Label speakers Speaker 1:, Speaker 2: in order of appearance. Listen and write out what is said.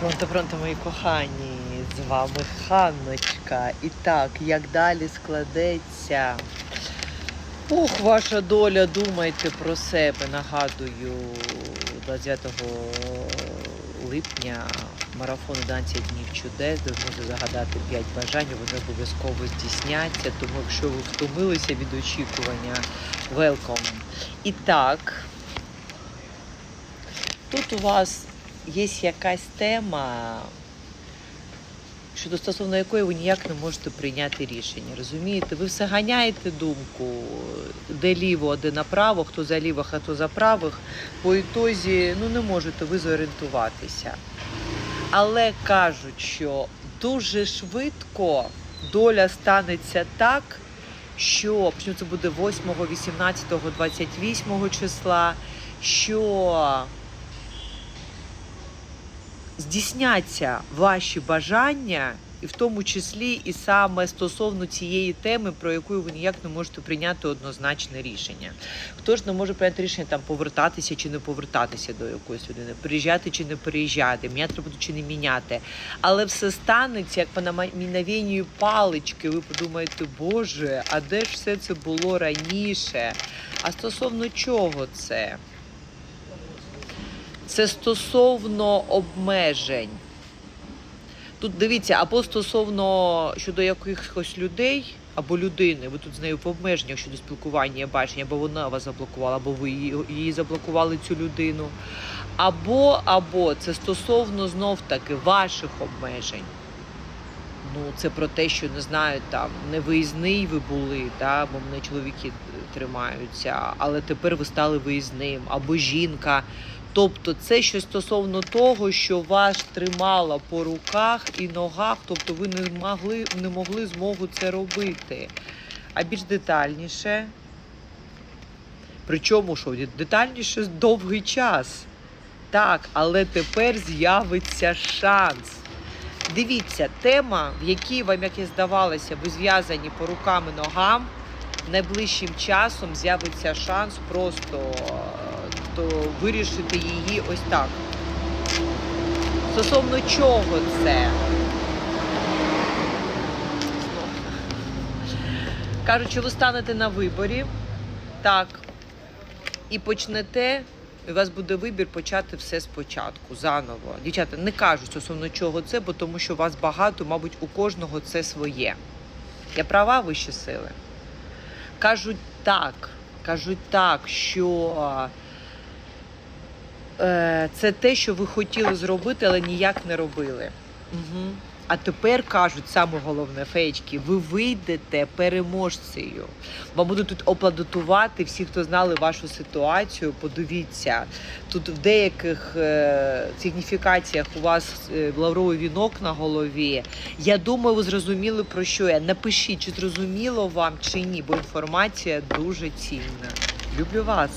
Speaker 1: Пронто, пронто, мої кохані, з вами Ханночка. І так, як далі складеться. Ох, ваша доля, думайте про себе. Нагадую, 29 липня марафон 11 днів чудес, де зможете загадати 5 бажань, вони обов'язково здійсняться. Тому якщо ви втомилися від очікування, welcome. І так, тут у вас є якась тема, щодо стосовно якої ви ніяк не можете прийняти рішення. Розумієте? Ви все ганяєте думку, де ліво, де направо, хто за лівих, а хто за правих. По ітозі ну, не можете ви зорієнтуватися. Але кажуть, що дуже швидко доля станеться так, що це буде 8, 18, 28 числа, що здійсняться ваші бажання, і в тому числі і саме стосовно цієї теми, про яку ви ніяк не можете прийняти однозначне рішення. Хто ж не може прийняти рішення там повертатися чи не повертатися до якоїсь людини, приїжджати чи не переїжджати, міняти роботу чи не міняти. Але все станеться як по намінавінню палички. Ви подумаєте, Боже, а де ж все це було раніше? А стосовно чого це? Це стосовно обмежень. Тут дивіться, або стосовно щодо якихось людей або людини, ви тут з нею в обмеженнях щодо спілкування, бачення, або вона вас заблокувала, або ви її, її заблокували цю людину. Або, або це стосовно знов таки ваших обмежень. Ну, це про те, що не знаю, там невиїзний ви були, та, бо мене чоловіки тримаються, але тепер ви стали виїзним, або жінка. Тобто це щось стосовно того, що вас тримало по руках і ногах, тобто ви не могли, не могли змогу це робити. А більш детальніше, причому що детальніше довгий час. Так, але тепер з'явиться шанс. Дивіться, тема, в якій вам, як і здавалося, ви зв'язані по рукам і ногам, найближчим часом з'явиться шанс просто е, то вирішити її ось так. Стосовно чого це? Кажуть, що ви станете на виборі, так, і почнете, і у вас буде вибір почати все спочатку, заново. Дівчата, не кажуть стосовно чого це, бо тому що у вас багато, мабуть, у кожного це своє. Я права вищі сили? Кажуть так, кажуть так, що це те, що ви хотіли зробити, але ніяк не робили. Угу. А тепер кажуть, саме головне, феєчки, ви вийдете переможцею. Вам будуть тут оплодотувати всі, хто знали вашу ситуацію. Подивіться, тут в деяких е, сигніфікаціях у вас е, лавровий вінок на голові. Я думаю, ви зрозуміли про що я. Напишіть, чи зрозуміло вам чи ні, бо інформація дуже цінна. Люблю вас.